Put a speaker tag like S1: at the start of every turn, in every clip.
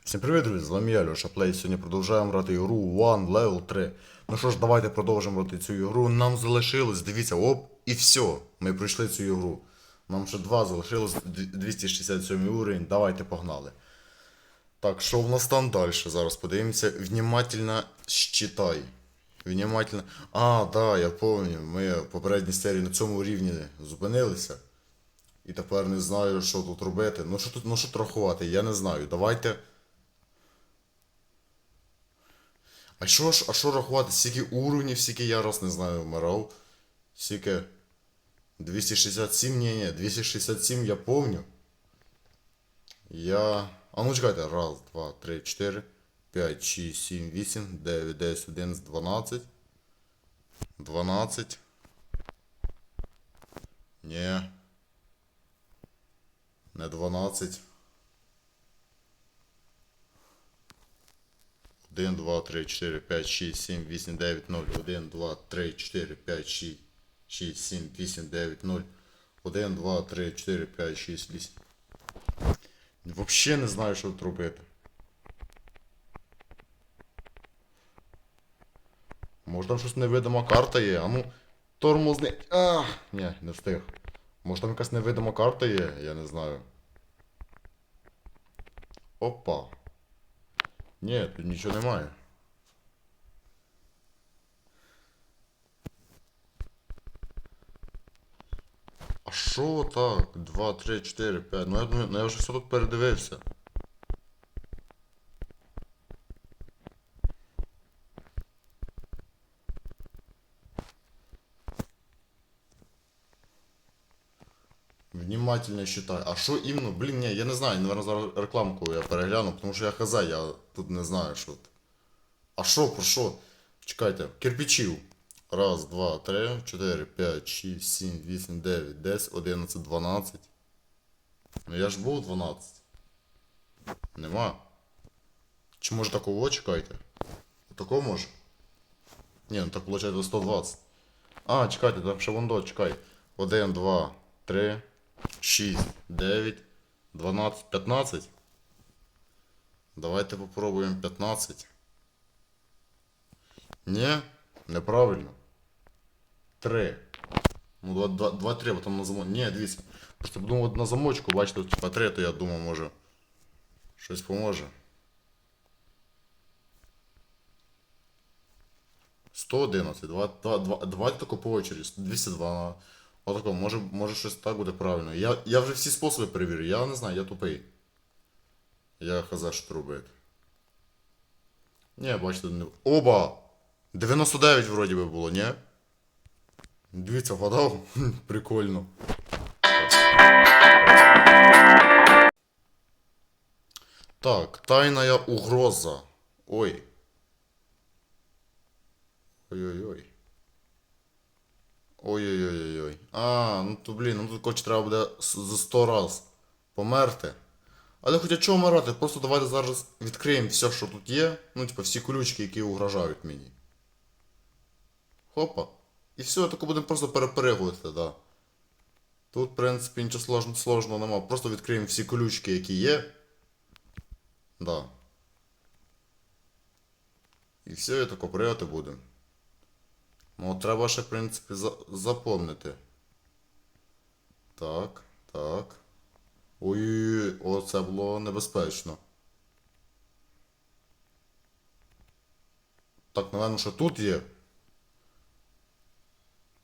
S1: Всім привіт, друзі, з вами я, Льоша Плей. Сьогодні продовжуємо грати ігру One Level 3. Ну що ж, давайте продовжимо грати цю ігру. Нам залишилось, дивіться, оп, і все. Ми пройшли цю ігру. Нам ще два залишилось, 267 уровень. Давайте погнали. Так, що в нас там далі? Зараз подивимося. Внимательно считай. Внимательно. А, да, я пам'ятаю. Ми в попередній серії на цьому рівні зупинилися. І тепер не знаю, що тут робити. Ну що тут, ну що тут рахувати, я не знаю. Давайте. А що ж, а що рахувати? Скільки уровнів, скільки я раз не знаю, вмирав. Скільки. 267, ні, ні, 267 я помню. Я. А ну чекайте, раз, два, три, чотири, п'ять, шість, сім, вісім, дев'ять, десять, одинадцять, дванадцять. Дванадцять. Ні. Не 12. 1, 2, 3, 4, 5, 6, 7, 8, 9, 0. 1, 2, 3, 4, 5, 6, 6, 7, 8, 9, 0. 1, 2, 3, 4, 5, 6, 8. Вообще не знаю, що тут робити. Може там щось невидима карта є, а ну. Тормозний. А, ні, не встиг. Може там якась невидима карта є, я не знаю. Опа. Ні, тут нічого немає. А що так? 2, 3, 4, 5. Ну я ну я вже все тут передивився. Внимательно считай. А що іменно? Блін, ні, я не знаю, наверное, зараз рекламку я перегляну, тому що я хз, я тут не знаю, що. А що, про що? Чекайте, кирпичів. Раз, два, три, чотири, п'ять, шість, сім, вісім, дев'ять, десять, одинадцять, дванадцять. Ну я ж був 12. Нема. Чи може такого чекайте? Такого може? Ні, ну так виходить 120. А, чекайте, там ще вондо, чекай. 1, 2, 3, 6, 9, 12, 15. Давайте попробуємо 15. Ні, неправильно. 3. Ну, 2, 2, 2 3, бо там на замочку. Ні, дивіться. Просто подумав от на замочку, бачите, типа 3, то я думав, може. Щось поможе. 111, 2, 2, 2, давайте тако по очереді, 202. Отако, може, може щось так буде правильно. Я, я вже всі способи перевірю, я не знаю, я тупий. Я хз, що робити. Ні, бачите, не... Оба! 99 вроді би було, ні? Дивіться, вгадав? Прикольно. Так, тайная угроза. Ой. Ой-ой-ой. Ой-ой-ой-ой. А, ну то блін, ну тут коротше треба буде за 100 раз померти. Але хоча чого вмирати? Просто давайте зараз відкриємо все, що тут є. Ну, типа всі колючки, які угрожають мені. Хопа. І все, тако будемо просто перепригувати, да. Тут, в принципі, нічого сложного, сложного нема. Просто відкриємо всі колючки, які є. Да. І все, і тако пригати будемо. Ну, треба ще, в принципі, за... запомнити. Так, так. Ой, о, це було небезпечно. Так, напевно, що тут є.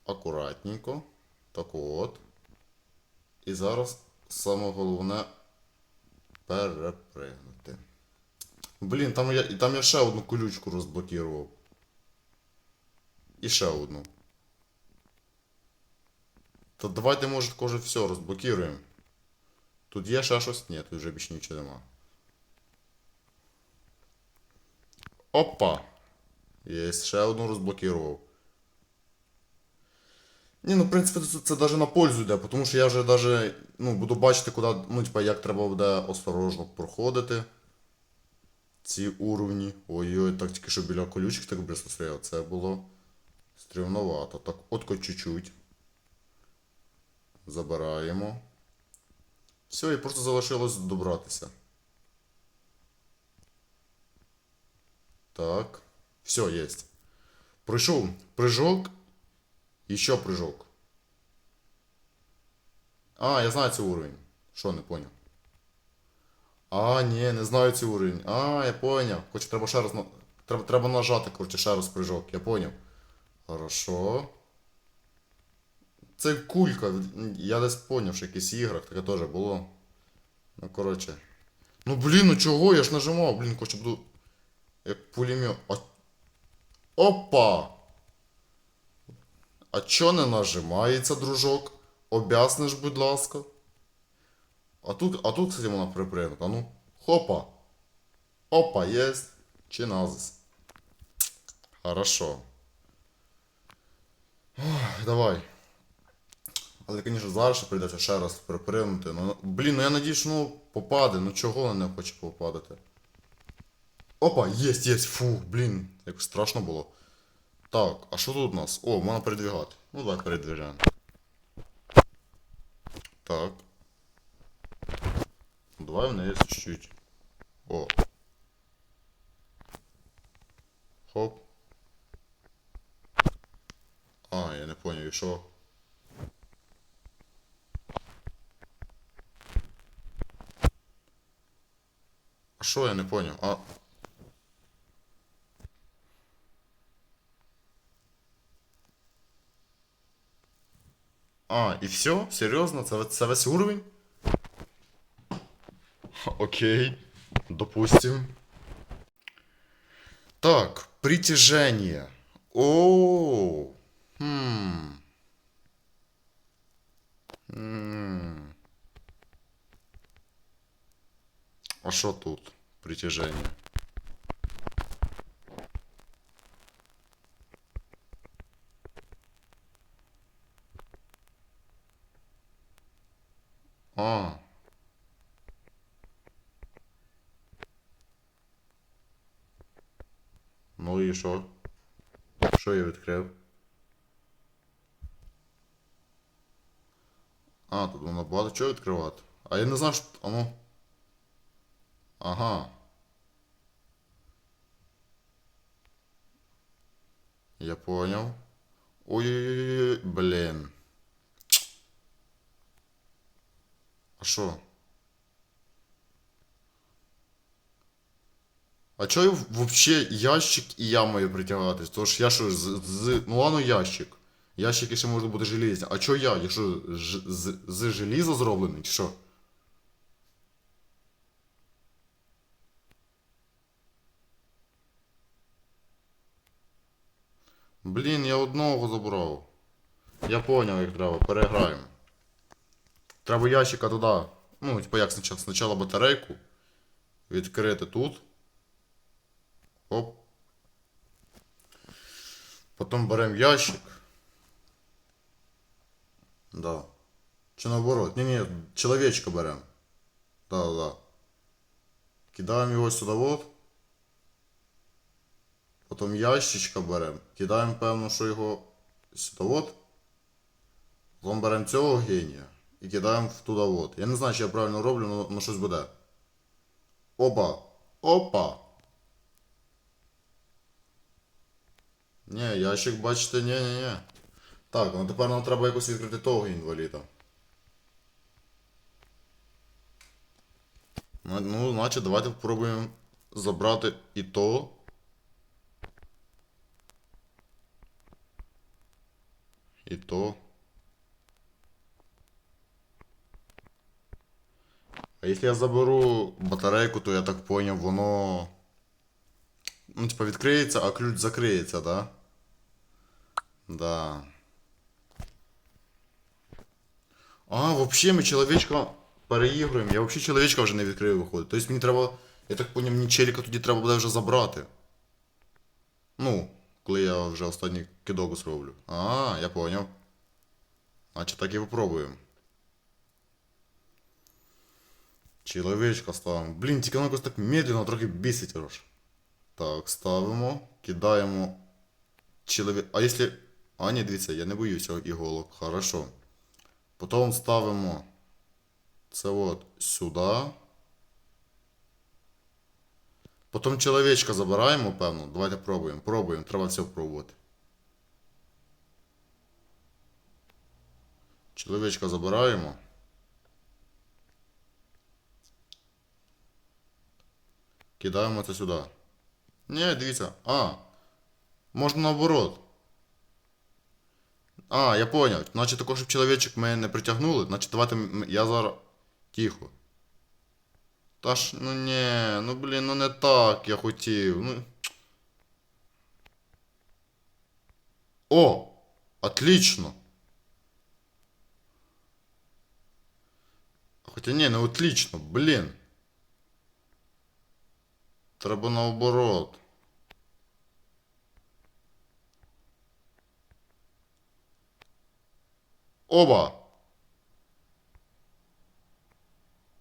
S1: Акуратненько. Так от. І зараз саме головне перепригнути. Блін, там я, там я ще одну колючку розблокував. І ще одну. То давайте, може, коже все розблокуємо. Тут є ще щось? Ні, тут вже більше нічого нема. Опа! Є, ще одну розблокував. Ні, ну в принципі це, це навіть на пользу йде, тому що я вже даже, ну, буду бачити, куди, ну, типа, як треба буде осторожно проходити ці уровні. Ой-ой, так тільки що біля колючок так близько стояв. Це було стрімновато. Так, отко чуть-чуть. Забираємо. Все, і просто залишилось добратися. Так. Все, есть. Пройшов прыжок. Еще прыжок. А, я знаю цей уровень. Що, не поняв? А, ні, не знаю цей уровень. А, я поняв. Хоч треба ще раз. на- Треба, треба нажати, коротше, ще раз прыжок. Я поняв. Хорошо. Це кулька. Я десь поняв, що в якихось іграх таке теж було. Ну, коротше. Ну блін, ну чого? Я ж нажимав, блін, коротше, буду. Як пулемет. А... Опа! А чо не нажимається, дружок? Об'ясниш, будь ласка. А тут, а тут, кстати, можна припрыгнути. А ну. Хопа. Опа, єсть. Чи назис. Хорошо. Ох, давай. Але, звісно, зараз ще прийдеться ще раз припригнути. Ну, блін, ну я надіюсь, ну попаде. Ну чого вона не хоче попадати? Опа, єсть, єсть, фух, блін, якось страшно було. Так, а що тут у нас? О, можна передвигати. Ну давай передвижаємо. Так. Давай вниз чуть-чуть. О. Хоп. А, я не понял, і що? А що я не понял? А. А, і все? Серйозно? Це, це весь уровень? Окей. Допустим. Так, притяжение. О. А що тут? Притяжение. А. Ну і що? Що я відкрив? А, тут воно багато чого відкривати. А я не знаю, що. А ну. Ага. Я понял. Ой-ой-ой, блін. А що? А чого вообще ящик і я маю притягатись? Тож я що, з, з... Ну ладно ящик. Ящики ще можуть бути желізні. А чого я? Я що, ж, з, з желіза зроблений, чи що? Блін, я одного забрав. Я поняв, як треба, переграємо. Треба ящика туди. Ну, типа як спочатку, спочатку батарейку. Відкрити тут. Оп. Потім беремо ящик. Да. Чи наоборот? Ні, ні, чоловічка беремо. Да, да, да. Кидаємо його сюди вот. Потім ящичка беремо. Кидаємо, певно, що його сюди от. Потім беремо цього генія і кидаємо в туди от. Я не знаю, чи я правильно роблю, але щось буде. Опа! Опа! Ні, ящик, бачите, ні, ні, ні. Так, ну тепер нам треба якось відкрити того інваліда. Ну, ну, значить, давайте спробуємо забрати і то. І то. А якщо я заберу батарейку, то я так поняв, воно. Ну, типа відкриється, а ключ закриється, да? Да. А, вообще ми чоловічка переігруємо. Я взагалі чоловічка вже не відкрив виходить. Тобто мені треба. Я так поняв, мені челіка тоді треба буде вже забрати. Ну, коли я вже останній кидок зроблю. А, я поняв. Значить так і попробуємо. Чоловічка ставимо. Блін, тільки воно якось так медленно, трохи бісить аж. Так, ставимо, кидаємо. Чоловік. А якщо. А, ні, дивіться, я не боюся іголок. Хорошо. Потім ставимо це от сюди. Потім чоловічка забираємо, певно. Давайте пробуємо. Пробуємо, треба все пробувати. Чоловічка забираємо. Кидаємо це сюди. Ні, дивіться. А. Можна наоборот. А, я поняв. Значить, також, щоб чоловічок ми не притягнули. Значить, давайте я зараз. Тихо. Та ж, ну ні, ну блін, ну не так я хотів. Ну. О! Отлично! Хоча ні, не отлично, блін. Треба наоборот. Оба!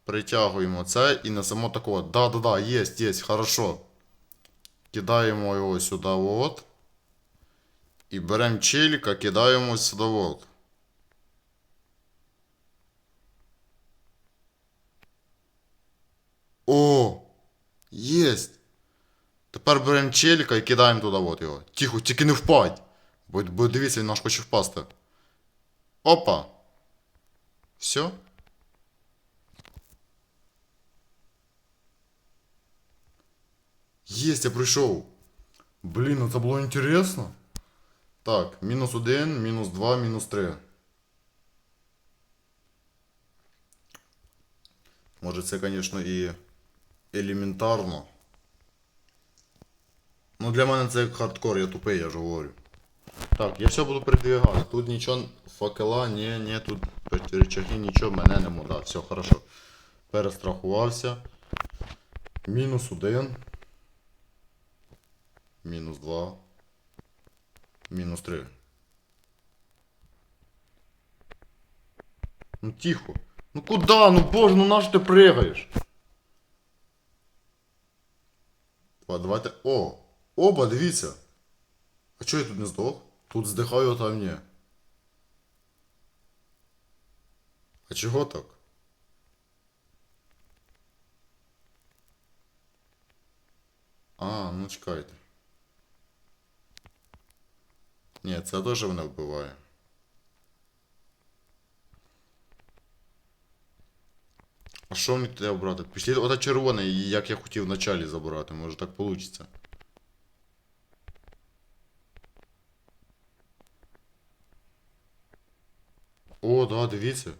S1: Притягуємо це і несемо такого. Да-да-да, єсть, єсть, хорошо. Кидаємо його сюди от. І беремо челіка, кидаємо сюди от. О! Єсть! Тепер беремо челіка і кидаємо туди от його. Тихо, тільки не впадь. Бо, бо дивіться, він наш хоче впасти. Опа! Все? Єсть, я прийшов. Блін, ну це було інтересно. Так, мінус один, мінус два, мінус три. Може це, звісно, і елементарно. Ну для мене це як хардкор, я тупий, я ж говорю. Так, я все буду передвигати. Тут нічого, факела, ні, ні, тут речаги, нічого, мене не мода. Все, хорошо. Перестрахувався. Мінус один. Мінус два. Мінус три. Ну тихо. Ну куда? Ну боже, ну на що ти пригаєш? Давайте. О! Оба, дивіться. А чого я тут не здох? Тут здихаю, а там ні. А чого так? А, ну чекайте. Ні, це теж мене вбиває. А що мені треба брати? Пішли ота червона, як я хотів в началі забрати, може так вийде. О, да, дивіться.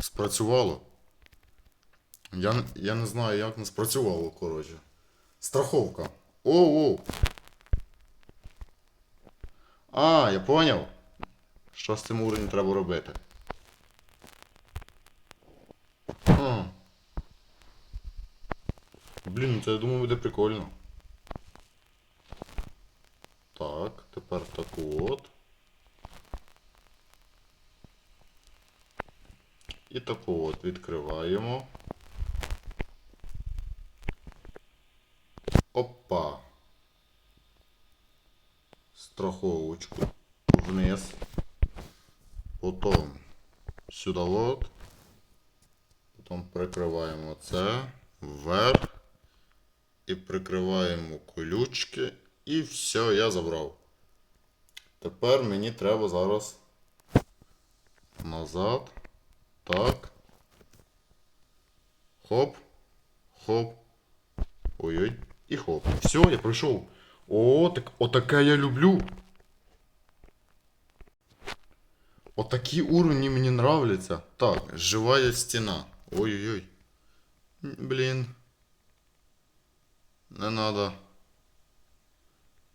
S1: Спрацювало. Я, я не знаю, як не спрацювало, коротше. Страховка. О-о! А, я поняв. Що з цим уровнем треба робити. А. Блін, ну це я думаю буде прикольно. Так, тепер так от. І таку от відкриваємо. Опа. Страховочку вниз. Потім сюди от. Потім прикриваємо це вверх. І прикриваємо колючки. І все, я забрав. Тепер мені треба зараз назад. Так. Хоп. Хоп. Ой-ой. І хоп. Все, я пройшов. О, так отаке я люблю. Отакі уровні мені нравляться. Так, живая стіна. Ой-ой-ой. М, Блін. Не надо.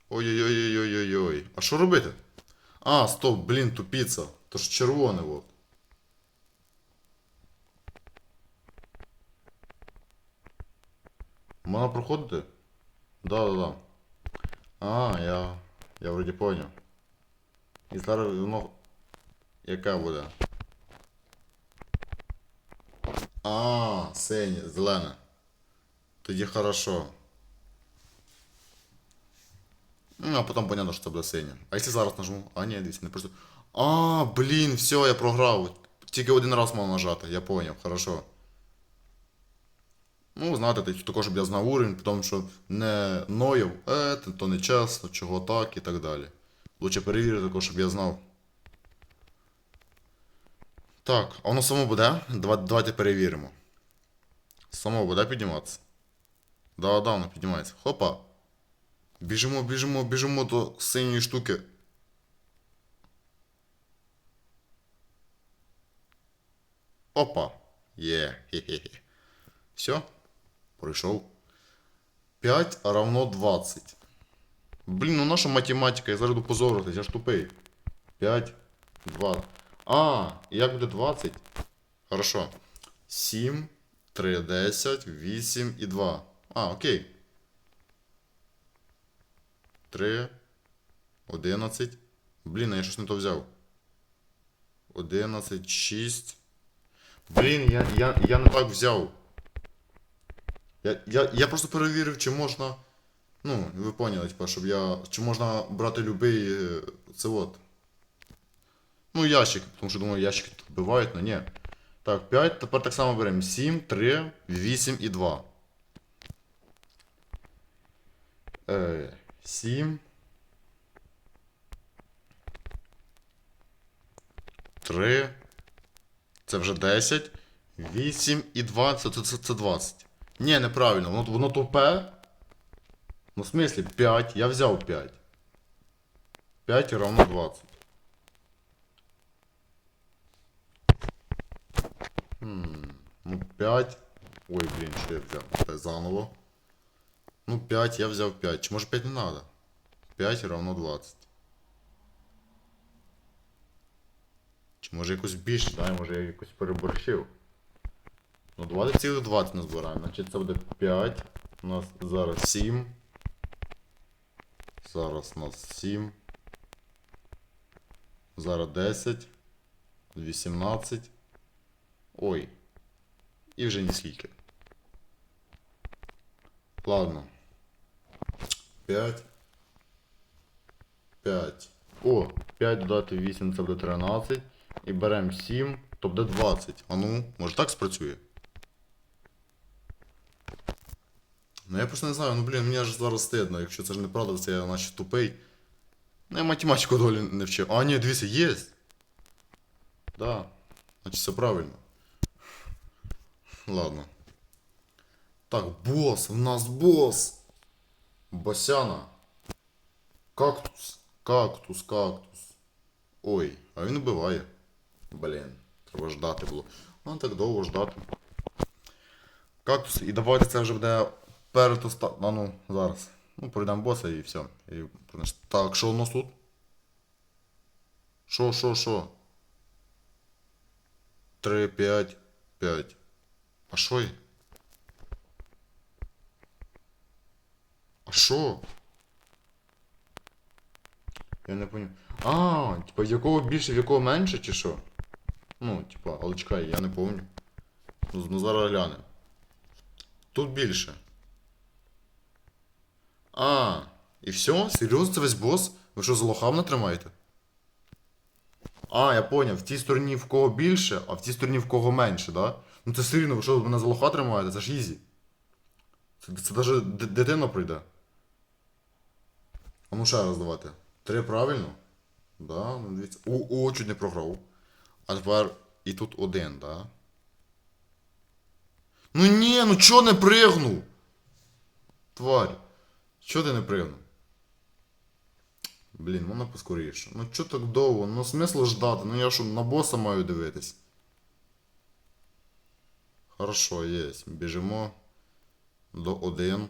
S1: Ой-ой-ой-ой-ой-ой. А що робити? А, стоп, блін, тупіця. То ж червоне от. Можна проходити? Да, да, да. А, я. Я вроді поняв. І зараз воно. Яка буде? А, синє, зелене. Тоді хорошо. Ну, а потім понятно, що це буде синє. А якщо зараз нажму? А, ні, дивіться, не просто. А, блін, все, я програв. Тільки один раз мав нажати, я поняв, хорошо. Ну, знаєте, так- також, щоб я знав уровень, тому що не нояв, е, то не чесно, чого так і так далі. Лучше перевірити також, щоб я знав. Так, а воно само буде? Давай- Давайте перевіримо. Само буде підніматися? Да, да, воно піднімається. Хопа. Біжимо, біжимо, біжимо до синьої штуки. Опа. Є. Хе-хе-хе. Все. Пройшов. 5 равно 20. Блін, ну наша математика, я зараз позоритись, я ж тупий. 5, 2. А, як буде 20? Хорошо. 7, 3, 10, 8 і 2. А, окей. 3, 11. Блін, а я щось не то взяв. 11, 6. Блін, я, я, я не так взяв. Я, я, я просто перевірив, чи можна. Ну, ви поняли, типа, щоб я. Чи можна брати любий. е, Це от. Ну, ящик, тому що думаю, ящики тут бувають, але ні. Так, 5, тепер так само беремо. 7, 3, 8 і 2. Е, 7. 3. Це вже 10. 8 і 2. Це, це, це, це 20. Ні, неправильно, воно, воно тупе. Ну, в смислі, 5. Я взяв 5. 5 равно 20. Хм, ну 5. Ой, блін, що я взяв? Це заново. Ну 5, я взяв 5. Чи може 5 не надо? 5 равно 20. Чи може якось більше, да? може я якось переборщив. Ну 20,20 назбираємо. Значить це буде 5. У нас зараз 7. Зараз у нас 7. Зараз 10. 18. Ой. І вже не скільки. Ладно. 5. 5. О, 5 додати 8 це буде 13. І беремо 7, то буде 20. А ну, може так спрацює? Ну я просто не знаю, ну блін, мені аж зараз стидно, якщо це ж неправда, це я наче тупий. Ну я математику долі не вчив. А, ні, дивіться, є. Да. Значить все правильно. Ладно. Так, бос, у нас бос. Босяна. Кактус. Кактус, кактус. Ой, а він убиває. Блін, треба ждати було. Ну так довго ждати. Кактус, і давайте це вже буде перед оста... А ну, зараз. Ну, пройдемо боса і все. І... Так, що у нас тут? Що, що, що? 3, 5, 5. А що? А що? Я не поняв. А, типа, в якого більше, в якого менше, чи що? Ну, типа, але чекай, я не помню. Ну зараз глянемо. Тут більше. А, і все? Серйозно, це весь бос? Ви що, за лохав не тримаєте? А, я поняв, в тій стороні в кого більше, а в тій стороні в кого менше, да? Ну це все рівно, ви що мене за лоха тримаєте? Це ж ізі. Це, це навіть дитина прийде. А ну ще раз давайте. Три правильно? Да, ну дивіться. О, о, чуть не програв. А тепер і тут один, да? Ну ні, ну чо не пригнув? Тварь. Чо ти не пригнув? Блін, можна поскоріше. Ну чо так довго? Ну смисл ждати? Ну я що на боса маю дивитись. Хорошо, єсть. Біжимо до 1.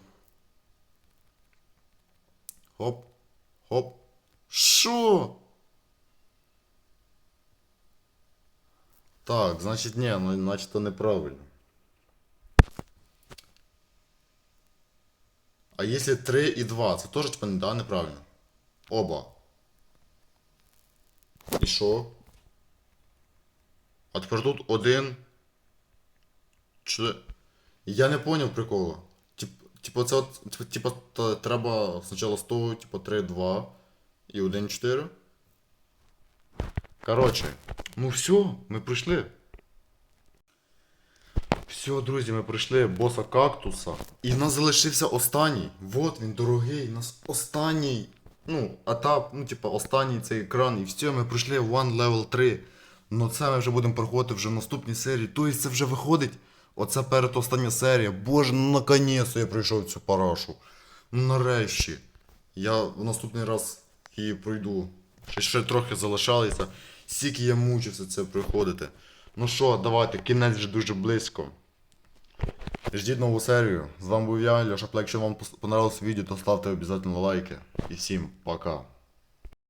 S1: Хоп. Хоп. Що? Так, значить ні, ну значить то неправильно. А якщо 3 і 2, це теж типа да, неправильно. Оба. І що? А тепер тут один. Чи... Я не поняв прикола. Тип, типа це от, типа, треба спочатку 100, типа 3, 2 і 1, 4. Короче, ну все, ми прийшли. Все, друзі, ми пройшли боса кактуса. І в нас залишився останній. Вот він дорогий, у нас останній. Ну, етап, ну, типа, останній цей екран. І все, ми пройшли One Level 3. Ну це ми вже будемо проходити вже в наступній серії. Тобто це вже виходить. Оце передостання серія. Боже, ну наконець я пройшов цю парашу. Ну нарешті. Я в наступний раз її пройду. Ще, ще трохи залишалося. Скільки я мучився це приходити. Ну що, давайте, кінець вже дуже близько. Ждіть нову серію. З вами був я, Леша Плек. Якщо вам понравилось відео, то ставте обов'язково лайки. І всім пока.